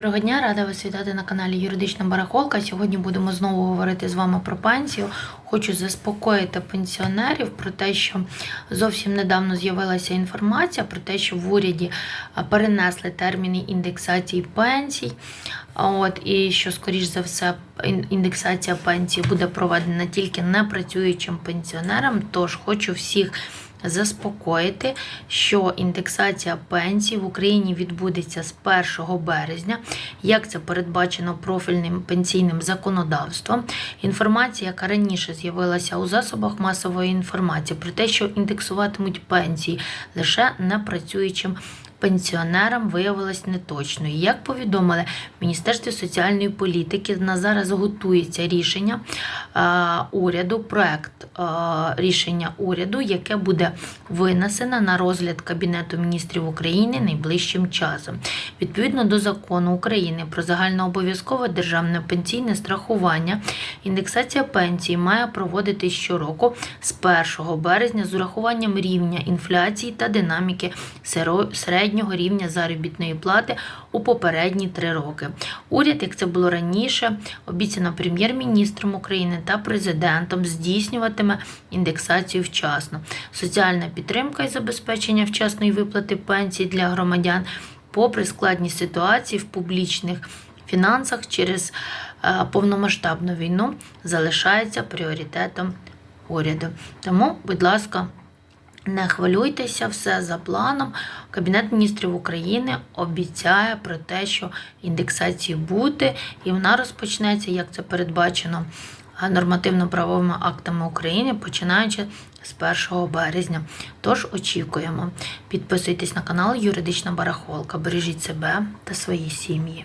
Доброго дня, рада вас вітати на каналі Юридична Барахолка. Сьогодні будемо знову говорити з вами про пенсію. Хочу заспокоїти пенсіонерів про те, що зовсім недавно з'явилася інформація про те, що в уряді перенесли терміни індексації пенсій. От і що, скоріш за все, індексація пенсії буде проведена тільки непрацюючим пенсіонерам. Тож хочу всіх заспокоїти, що індексація пенсій в Україні відбудеться з 1 березня, як це передбачено профільним пенсійним законодавством. Інформація, яка раніше з'явилася у засобах масової інформації про те, що індексуватимуть пенсії лише непрацюючим пенсіонерам виявилось неточною. Як повідомили в Міністерстві соціальної політики, на зараз готується рішення уряду, проект рішення уряду, яке буде винесено на розгляд Кабінету міністрів України найближчим часом. Відповідно до закону України про загальнообов'язкове державне пенсійне страхування, індексація пенсії має проводитись щороку з 1 березня з урахуванням рівня інфляції та динаміки середнього рівня заробітної плати у попередні три роки. Уряд, як це було раніше, обіцяно прем'єр-міністром України та президентом здійснюватиме індексацію вчасно. Соціальна підтримка і забезпечення вчасної виплати пенсій для громадян, попри складні ситуації в публічних фінансах через е, повномасштабну війну, залишається пріоритетом уряду. Тому, будь ласка, не хвилюйтеся, все за планом. Кабінет міністрів України обіцяє про те, що індексації буде, і вона розпочнеться, як це передбачено нормативно-правовими актами України, починаючи з 1 березня. Тож очікуємо. Підписуйтесь на канал Юридична Барахолка. Бережіть себе та свої сім'ї.